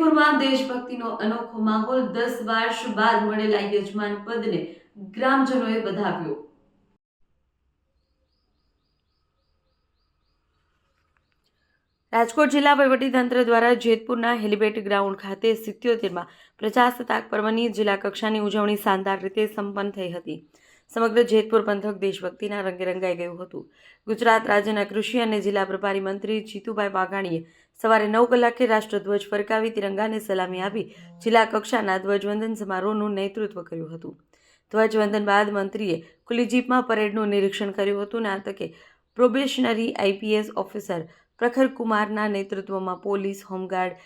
જેતપુરમાં દેશભક્તિનો અનોખો માહોલ દસ વર્ષ બાદ મળેલા યજમાન પદને ગ્રામજનોએ વધાવ્યો. રાજકોટ જિલ્લા વહીવટીતંત્ર દ્વારા જેતપુરના હેલિબેટ ગ્રાઉન્ડ ખાતે સિત્યોતેરમાં પ્રજાસત્તાક પર્વની જિલ્લા કક્ષાની ઉજવણી શાનદાર રીતે સંપન્ન થઈ હતી. સમગ્ર જેતપુર પંથક દેશભક્તિના રંગે રંગાઈ ગયું હતું. ગુજરાત રાજ્યના કૃષિ અને જિલ્લા પ્રભારી મંત્રી જીતુભાઈ વાઘાણીએ સવારે નવ કલાકે રાષ્ટ્રધ્વજ ફરકાવી તિરંગાને સલામી આપી જિલ્લા કક્ષાના ધ્વજવંદન સમારોહનું નેતૃત્વ કર્યું હતું. ધ્વજવંદન બાદ મંત્રીએ ખુલ્લી જીપમાં પરેડનું નિરીક્ષણ કર્યું હતું અને આ તકે પ્રોબેશનરી આઈપીએસ ઓફિસર પ્રખર કુમારના નેતૃત્વમાં પોલીસ, હોમગાર્ડ,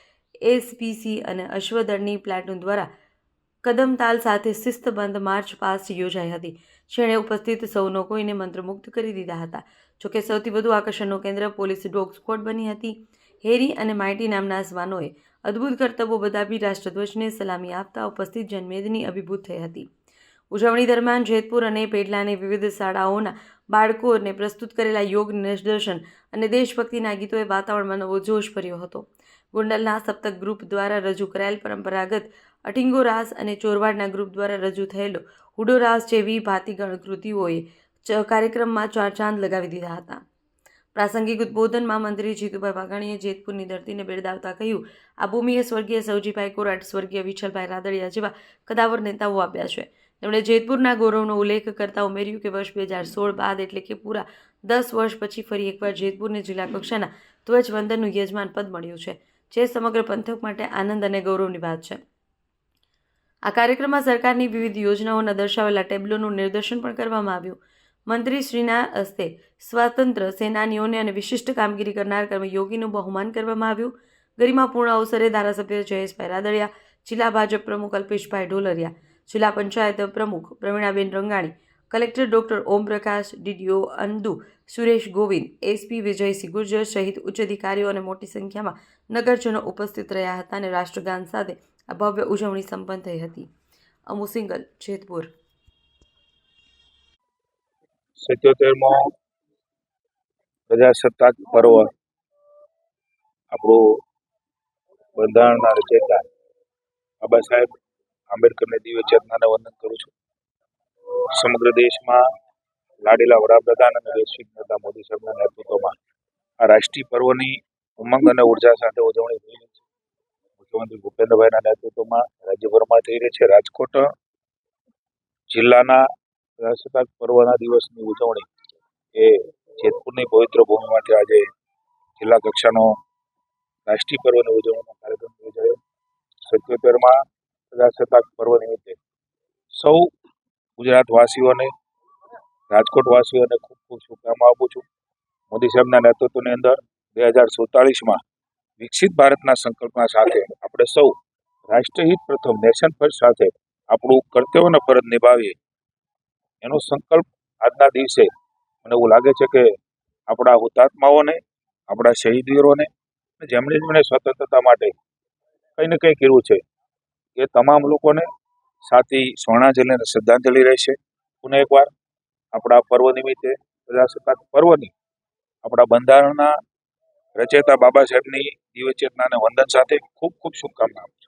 એસપીસી અને અશ્વદળની પ્લાટૂન દ્વારા કદમતાલ સાથે શિસ્તબંધ માર્ચ પાસ્ટ યોજાઈ હતી. જેણે ઉપસ્થિત સૌનો કોઈને મંત્રમુગ્ધ કરી દીધા હતા. જોકે સૌથી વધુ આકર્ષણનું કેન્દ્ર પોલીસ ડોગ સ્ક્વોડ બની હતી. હેરી અને માઇટી નામના શ્વાનોએ અદ્ભુત કરતબો બતાવી રાષ્ટ્રધ્વજને સલામી આપતા ઉપસ્થિત જનમેદની અભિભૂત થઈ હતી. ઉજવણી દરમિયાન જેતપુર અને પેટલાની વિવિધ શાળાઓના બાળકોને પ્રસ્તુત કરેલા યોગ નિદર્શન અને દેશભક્તિના ગીતોએ વાતાવરણમાં નવો જોશ ભર્યો હતો. ગોંડલના સપ્તક ગ્રુપ દ્વારા રજૂ કરાયેલ પરંપરાગત અઠિંગો રાસ અને ચોરવાડના ગ્રુપ દ્વારા રજૂ થયેલો હુડો રાસ જેવી ભાતી ગણકૃતિઓએ કાર્યક્રમમાં ચાર ચાંદ લગાવી દીધા હતા. પ્રાસંગિક ઉદબોધનમાં મંત્રી જીતુભાઈ વાઘાણીએ જેતપુરની ધરતીને બિરદાવતા કહ્યું, આ ભૂમિએ સ્વર્ગીય સૌજીભાઈ કોરાટ, સ્વર્ગીય વિઠ્ઠલભાઈ રાદડિયા જેવા કદાવર નેતાઓ આપ્યા છે. તેમણે જેતપુરના ગૌરવનો ઉલ્લેખ કરતા ઉમેર્યું કે વર્ષ બે હજાર સોળ બાદ એટલે કે પૂરા દસ વર્ષ પછી ફરી એકવાર જેતપુરને જિલ્લા કક્ષાના ધ્વજવંદનનું યજમાન પદ મળ્યું છે, જે સમગ્ર પંથક માટે આનંદ અને ગૌરવની વાત છે. આ કાર્યક્રમમાં સરકારની વિવિધ યોજનાઓના દર્શાવેલા ટેબ્લોનું નિદર્શન પણ કરવામાં આવ્યું. મંત્રીશ્રીના હસ્તે સ્વાતંત્ર્ય સેનાનીઓને અને વિશિષ્ટ કામગીરી કરનાર કર્મયોગીનું બહુમાન કરવામાં આવ્યું. ગરિમાપૂર્ણ અવસરે ધારાસભ્ય જયેશભાઈ રાદડિયા, જિલ્લા ભાજપ પ્રમુખ અલ્પેશભાઈ ઢોલરિયા, જિલ્લા પંચાયત પ્રમુખ Pravinaben Rangani, collector doctor Omprakash, DDO Andu, Suresh Govind, SP Vijaysinh Gurjar સહિત ઉચ્ચ અધિકારીઓ અને મોટી સંખ્યામાં નગરજનો ઉપસ્થિત રહ્યા હતા અને રાષ્ટ્રગાન સાથે આ ભવ્ય ઉજવણી સંપન્ન થઈ હતી. અમુ સિંગલ, જેતપુર. સિત્યોતેરમો પ્રજાસત્તાક પર્વ આપણું બંધારણના રચયિતા બાબા સાહેબ, આંબેડકરને દિવ્ય ચેતનાને વંદન કરું છું. સમગ્ર દેશમાં લાડેલા વડાપ્રધાન અને વૈશ્વિક નેતા મોદી સાહેબના નેતૃત્વમાં આ રાષ્ટ્રીય પર્વની ઉમંગ અને ઊર્જા સાથે ઉજવણી થઈ રહી છે. મુખ્યમંત્રી ભૂપેન્દ્રભાઈના નેતૃત્વમાં રાજ્યભરમાં થઈ રહી છે રાજકોટ જિલ્લાના પ્રજાસત્તાક પર્વના દિવસની ઉજવણી એ જેતપુરની પવિત્ર ભૂમિ માટે આજે જિલ્લા કક્ષાનો રાષ્ટ્રીય પર્વની ઉજવણીનો કાર્યક્રમ યોજાયો. સત્યોતેરમાં પ્રજાસત્તાક પર્વ નિમિત્તે સૌ ગુજરાતવાસીઓને, રાજકોટવાસીઓને ખૂબ ખૂબ શુભકામના આપું છું. મોદી સાહેબના નેતૃત્વની અંદર બે હજાર સુડતાલીસમાં વિકસિત ભારતના સંકલ્પના સાથે આપણે સૌ રાષ્ટ્રહિત પ્રથમ નેશન ફર્સ્ટ સાથે આપણું કર્તવ્યનો ફરજ નિભાવીએ. એનો સંકલ્પ આજના દિવસે મને એવું લાગે છે કે આપણા હુતાત્માઓને, આપણા શહીદ જેમણે જેમણે સ્વતંત્રતા માટે કંઈ ને કંઈ કર્યું છે, એ તમામ લોકોને સાથી સ્વર્ણાંજલિ શ્રદ્ધાંજલિ રહેશે. પુનઃ એકવાર આપણા પર્વ નિમિત્તે, પ્રજાસત્તાક પર્વની આપણા બંધારણના રચેતા બાબા સાહેબની દિવ્ય ચેતનાને વંદન સાથે ખૂબ ખૂબ શુભકામનાઓ.